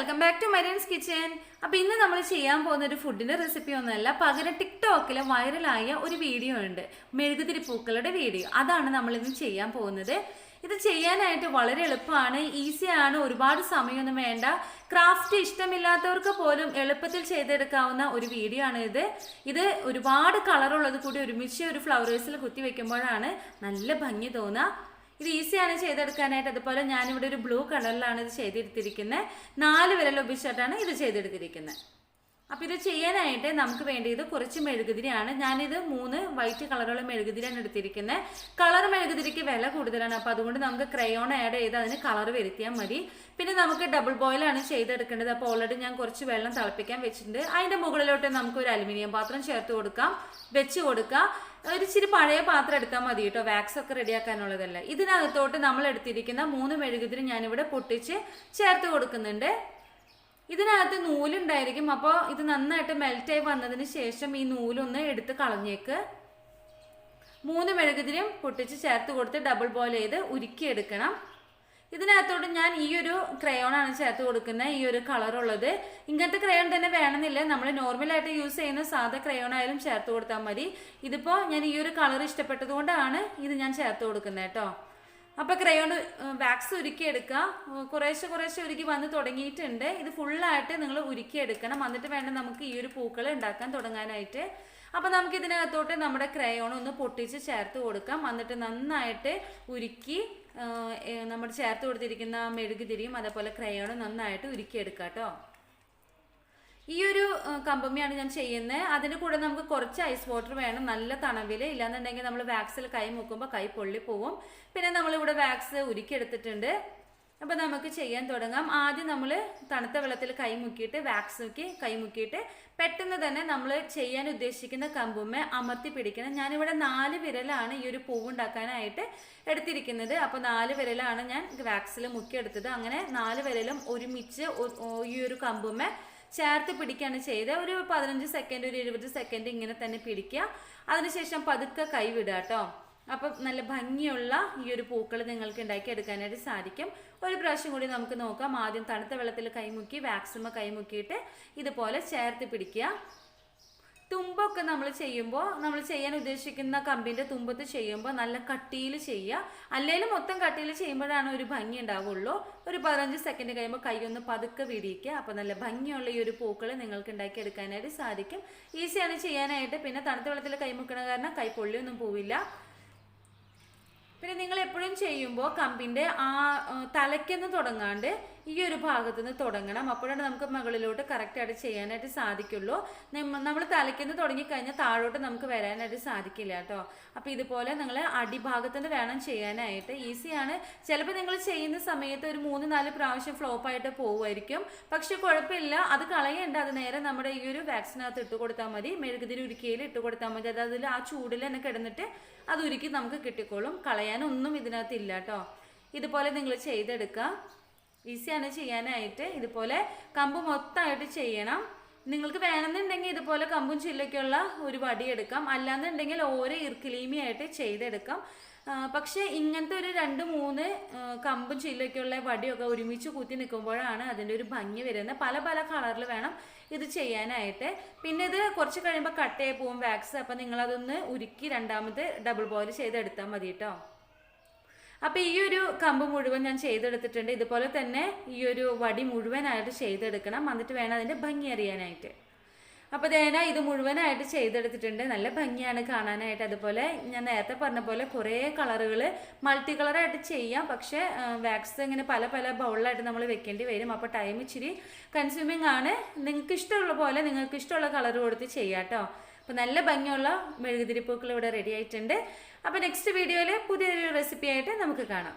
Welcome back to Marian's kitchen അപ്പൊ ഇന്ന് നമ്മൾ ചെയ്യാൻ പോകുന്ന ഒരു ഫുഡിന്റെ റെസിപ്പി ഒന്നുമല്ല. പകരം ടിക്ടോക്കിൽ വൈറലായ ഒരു വീഡിയോ ഉണ്ട്. മെഴുകുതിരി പൂക്കളുടെ വീഡിയോ അതാണ് നമ്മൾ ഇന്ന് ചെയ്യാൻ പോകുന്നത്. ഇത് ചെയ്യാനായിട്ട് വളരെ എളുപ്പമാണ്. ഈസിയാണ് ഒരുപാട് സമയമൊന്നും വേണ്ട. ക്രാഫ്റ്റ് ഇഷ്ടമില്ലാത്തവർക്ക് പോലും എളുപ്പത്തിൽ ചെയ്തെടുക്കാവുന്ന ഒരു വീഡിയോ ആണ് ഇത്. ഇത് ഒരുപാട് കളറുള്ളത് കൂടി ഒരുമിച്ച് ഒരു ഫ്ലവേഴ്സിൽ കുത്തി വെക്കുമ്പോഴാണ് നല്ല ഭംഗി തോന്നുക. ഇത് ഈസിയാണ് ചെയ്തെടുക്കാനായിട്ട്. അതുപോലെ ഞാനിവിടെ ഒരു ബ്ലൂ കളറിലാണ് ഇത് ചെയ്തെടുത്തിരിക്കുന്നത് നാല് വിരൽ ഉപയോഗിച്ചിട്ടാണ് ഇത് ചെയ്തെടുത്തിരിക്കുന്നത് അപ്പോൾ ഇത് ചെയ്യാനായിട്ട് നമുക്ക് വേണ്ടിയത് കുറച്ച് മെഴുകുതിരിയാണ്. ഞാനിത് മൂന്ന് വൈറ്റ് കളറുള്ള മെഴുകുതിരിയാണ് എടുത്തിരിക്കുന്നത് കളർ മെഴുകുതിരിക്ക് വില കൂടുതലാണ്. അപ്പോൾ അതുകൊണ്ട് നമുക്ക് ക്രയോൺ ആഡ് ചെയ്ത് അതിന് കളർ വരുത്തിയാൽ മതി. പിന്നെ നമുക്ക് ഡബിൾ ബോയിലാണ് ചെയ്തെടുക്കേണ്ടത്. അപ്പോൾ ഓൾറെഡി ഞാൻ കുറച്ച് വെള്ളം തിളപ്പിക്കാൻ വെച്ചിട്ടുണ്ട്. അതിന്റെ മുകളിലോട്ട് നമുക്ക് ഒരു അലുമിനിയം പാത്രം ചേർത്ത് കൊടുക്കാം. വെച്ച് കൊടുക്കാം. ഒരു ഇച്ചിരി പഴയ പാത്രം എടുത്താൽ മതി കേട്ടോ. വാക്സ് ഒക്കെ റെഡിയാക്കാനുള്ളതല്ല ഇതിനകത്തോട്ട് നമ്മൾ എടുത്തിരിക്കുന്ന മൂന്ന് മെഴുകുതിരി ഞാനിവിടെ പൊട്ടിച്ച് ചേർത്ത് കൊടുക്കുന്നുണ്ട്. ഇതിനകത്ത് നൂലുണ്ടായിരിക്കും. അപ്പോൾ ഇത് നന്നായിട്ട് മെൽറ്റായി വന്നതിന് ശേഷം ഈ നൂലൊന്ന് എടുത്ത് കളഞ്ഞേക്ക്. മൂന്ന് മെഴുകുതിരിയും പൊട്ടിച്ച് ചേർത്ത് കൊടുത്ത് ഡബിൾ ബോയിൽ ചെയ്ത് ഉരുക്കിയെടുക്കണം. ഇതിനകത്തോട്ട് ഞാൻ ഈ ഒരു ക്രയോൺ ആണ് ചേർത്ത് കൊടുക്കുന്നത് ഈ ഒരു കളർ ഉള്ളത്. ഇങ്ങനത്തെ ക്രയോൺ തന്നെ വേണമെന്നില്ല. നമ്മൾ നോർമലായിട്ട് യൂസ് ചെയ്യുന്ന സാധാ ക്രയോൺ ആയാലും ചേർത്ത് കൊടുത്താൽ മതി. ഇതിപ്പോൾ ഞാൻ ഈ ഒരു കളർ ഇഷ്ടപ്പെട്ടത് ഇത് ഞാൻ ചേർത്ത് കൊടുക്കുന്നത് കേട്ടോ. അപ്പോൾ ക്രയോൺ വാക്സ് ഉരുക്കിയെടുക്കുക കുറേശ്ശെ കുറേശ്ശെ ഉരുക്കി വന്ന് തുടങ്ങിയിട്ടുണ്ട്. ഇത് ഫുള്ളായിട്ട് നിങ്ങൾ ഉരുക്കിയെടുക്കണം. എന്നിട്ട് വേണം നമുക്ക് ഈ ഒരു പൂക്കൾ ഉണ്ടാക്കാൻ തുടങ്ങാനായിട്ട്. അപ്പോൾ നമുക്ക് ഇതിനകത്തോട്ട് നമ്മുടെ ക്രയോൺ ഒന്ന് പൊട്ടിച്ച് ചേർത്ത് കൊടുക്കാം. എന്നിട്ട് നന്നായിട്ട് ഉരുക്കി നമ്മൾ ചേർത്ത് കൊടുത്തിരിക്കുന്ന മെഴുകുതിരിയും അതേപോലെ ക്രയോണും നന്നായിട്ട് ഉരുക്കിയെടുക്കാം കേട്ടോ. ഈ ഒരു കമ്പമിയാണ് ഞാൻ ചെയ്യുന്നത് അതിന് കൂടെ നമുക്ക് കുറച്ച് ഐസ് വാട്ടർ വേണം. നല്ല തണവിൽ ഇല്ലാന്നുണ്ടെങ്കിൽ നമ്മൾ വാക്സിൽ കൈ മുക്കുമ്പോൾ കൈ പൊള്ളി പോവും. പിന്നെ നമ്മളിവിടെ വാക്സ് ഉരുക്കിയെടുത്തിട്ടുണ്ട്. അപ്പോൾ നമുക്ക് ചെയ്യാൻ തുടങ്ങാം. ആദ്യം നമ്മൾ തണുത്ത വെള്ളത്തിൽ കൈ മുക്കിയിട്ട് വാക്സ് മുക്കി കൈ മുക്കിയിട്ട് പെട്ടെന്ന് തന്നെ നമ്മൾ ചെയ്യാൻ ഉദ്ദേശിക്കുന്ന കമ്പുമ്മ അമർത്തി പിടിക്കണം. ഞാനിവിടെ നാല് വിരലാണ് ഈ ഒരു പൂവുണ്ടാക്കാനായിട്ട് എടുത്തിരിക്കുന്നത്. അപ്പോൾ നാല് വിരലാണ് ഞാൻ വാക്സിൽ മുക്കിയെടുത്തത്. അങ്ങനെ നാല് വിരലും ഒരുമിച്ച് ഈ ഒരു കമ്പുമ്മ ചേർത്ത് പിടിക്കുകയാണ് ചെയ്തത്. ഒരു പതിനഞ്ച് സെക്കൻഡ് ഒരു ഇരുപത് സെക്കൻഡ് ഇങ്ങനെ തന്നെ പിടിക്കുക. അതിനുശേഷം പതുക്കെ കൈവിടുക കേട്ടോ അപ്പം നല്ല ഭംഗിയുള്ള ഈ ഒരു പൂക്കൾ നിങ്ങൾക്ക് ഉണ്ടാക്കി എടുക്കാനായിട്ട് സാധിക്കും. ഒരു പ്രാവശ്യം കൂടി നമുക്ക് നോക്കാം. ആദ്യം തണുത്ത വെള്ളത്തിൽ കൈമുക്കി വാക്സിമ കൈമുക്കിയിട്ട് ഇതുപോലെ ചേർത്ത് പിടിക്കുക. തുമ്പൊക്കെ നമ്മൾ ചെയ്യുമ്പോൾ നമ്മൾ ചെയ്യാൻ ഉദ്ദേശിക്കുന്ന കമ്പിന്റെ തുമ്പത്ത് ചെയ്യുമ്പോൾ നല്ല കട്ടിയിൽ ചെയ്യുക. അല്ലെങ്കിൽ മൊത്തം കട്ടിയിൽ ചെയ്യുമ്പോഴാണ് ഒരു ഭംഗി ഉണ്ടാവുള്ളൂ. ഒരു പതിനഞ്ച് സെക്കൻഡ് കഴിയുമ്പോൾ കൈ ഒന്ന് പതുക്കെ വിടിയിക്കുക അപ്പോൾ നല്ല ഭംഗിയുള്ള ഈ ഒരു പൂക്കൾ നിങ്ങൾക്ക് ഉണ്ടാക്കിയെടുക്കാനായിട്ട് സാധിക്കും. ഈസിയാണ് ചെയ്യാനായിട്ട്. പിന്നെ തണുത്ത വെള്ളത്തിൽ കൈമുക്കണ കാരണം കൈ പൊള്ളിയൊന്നും പോവില്ല. പിന്നെ നിങ്ങൾ എപ്പോഴും ചെയ്യുമ്പോൾ കമ്പിന്റെ ആ തലയ്ക്കെന്ന് തുടങ്ങാണ്ട് ഈ ഒരു ഭാഗത്ത് നിന്ന് തുടങ്ങണം. അപ്പോഴാണ് നമുക്ക് മുകളിലോട്ട് കറക്റ്റായിട്ട് ചെയ്യാനായിട്ട് സാധിക്കുള്ളൂ. നമ്മൾ തലയ്ക്കെന്ന് തുടങ്ങിക്കഴിഞ്ഞാൽ താഴോട്ട് നമുക്ക് വരാനായിട്ട് സാധിക്കില്ല കേട്ടോ. അപ്പോൾ ഇതുപോലെ നിങ്ങൾ അടിഭാഗത്തുനിന്ന് വേണം ചെയ്യാനായിട്ട്. ഈസിയാണ് ചിലപ്പോൾ നിങ്ങൾ ചെയ്യുന്ന സമയത്ത് ഒരു മൂന്ന് നാല് പ്രാവശ്യം ഫ്ലോപ്പായിട്ട് പോകുമായിരിക്കും പക്ഷെ കുഴപ്പമില്ല. അത് കളയേണ്ട. അത് നേരെ നമ്മുടെ ഈ ഒരു വാക്സിനകത്ത് ഇട്ട് കൊടുത്താൽ മതി. മെഴുകുതിരി ഉരുക്കിയിൽ ഇട്ട് കൊടുത്താൽ മതി. അത് അതിൽ ആ ചൂടിൽ തന്നെ കിടന്നിട്ട് അത് ഉരുക്കി നമുക്ക് കിട്ടിക്കോളും. കളയാനൊന്നും ഇതിനകത്ത് ഇല്ല കേട്ടോ. ഇതുപോലെ നിങ്ങൾ ചെയ്തെടുക്കുക ഈസിയാണ് ചെയ്യാനായിട്ട്. ഇതുപോലെ കമ്പ് മൊത്തമായിട്ട് ചെയ്യണം. നിങ്ങൾക്ക് വേണമെന്നുണ്ടെങ്കിൽ ഇതുപോലെ കമ്പും ചില്ലൊക്കെയുള്ള ഒരു വടി എടുക്കാം. അല്ലാന്നുണ്ടെങ്കിൽ ഓരോ ഇർക്കിലീമിയായിട്ട് ചെയ്തെടുക്കാം. പക്ഷേ ഇങ്ങനത്തെ ഒരു രണ്ട് മൂന്ന് കമ്പും ചില്ലൊക്കെയുള്ള വടിയൊക്കെ ഒരുമിച്ച് കുത്തി നിൽക്കുമ്പോഴാണ് അതിന്റെ ഒരു ഭംഗി വരുന്നത്. പല പല കളറിൽ വേണം ഇത് ചെയ്യാനായിട്ട്. പിന്നെ ഇത് കുറച്ച് കഴിയുമ്പോൾ കട്ടയായി പോവും വാക്സ്. അപ്പം നിങ്ങളതൊന്ന് ഉരുക്കി രണ്ടാമത് ഡബിൾ ബോയിൽ ചെയ്തെടുത്താൽ മതി കേട്ടോ. അപ്പോൾ ഈ ഒരു കമ്പ് മുഴുവൻ ഞാൻ ചെയ്തെടുത്തിട്ടുണ്ട്. ഇതുപോലെ തന്നെ ഈ ഒരു വടി മുഴുവനായിട്ട് ചെയ്തെടുക്കണം. എന്നിട്ട് വേണം അതിന്റെ ഭംഗി അറിയാനായിട്ട്. അപ്പോൾ ദേന ഇത് മുഴുവനായിട്ട് ചെയ്തെടുത്തിട്ടുണ്ട്. നല്ല ഭംഗിയാണ് കാണാനായിട്ട്. അതുപോലെ ഞാൻ നേരത്തെ പറഞ്ഞ പോലെ കുറേ കളറുകൾ മൾട്ടി കളറായിട്ട് ചെയ്യാം. പക്ഷേ വാക്സ് ഇങ്ങനെ പല പല ബൗളിലായിട്ട് നമ്മൾ വെക്കേണ്ടി വരും. അപ്പോൾ ടൈം ഇച്ചിരി കൺസ്യൂമിങ് ആണ്. നിങ്ങൾക്ക് ഇഷ്ടമുള്ള പോലെ നിങ്ങൾക്ക് ഇഷ്ടമുള്ള കളർ കൊടുത്ത് ചെയ്യാം കേട്ടോ അപ്പോൾ നല്ല ഭംഗിയുള്ള മെഴുകുതിരിപ്പൂക്കൾ ഇവിടെ റെഡി ആയിട്ടുണ്ട്. അപ്പോൾ നെക്സ്റ്റ് വീഡിയോയിൽ പുതിയൊരു റെസിപ്പിയായിട്ട് നമുക്ക് കാണാം.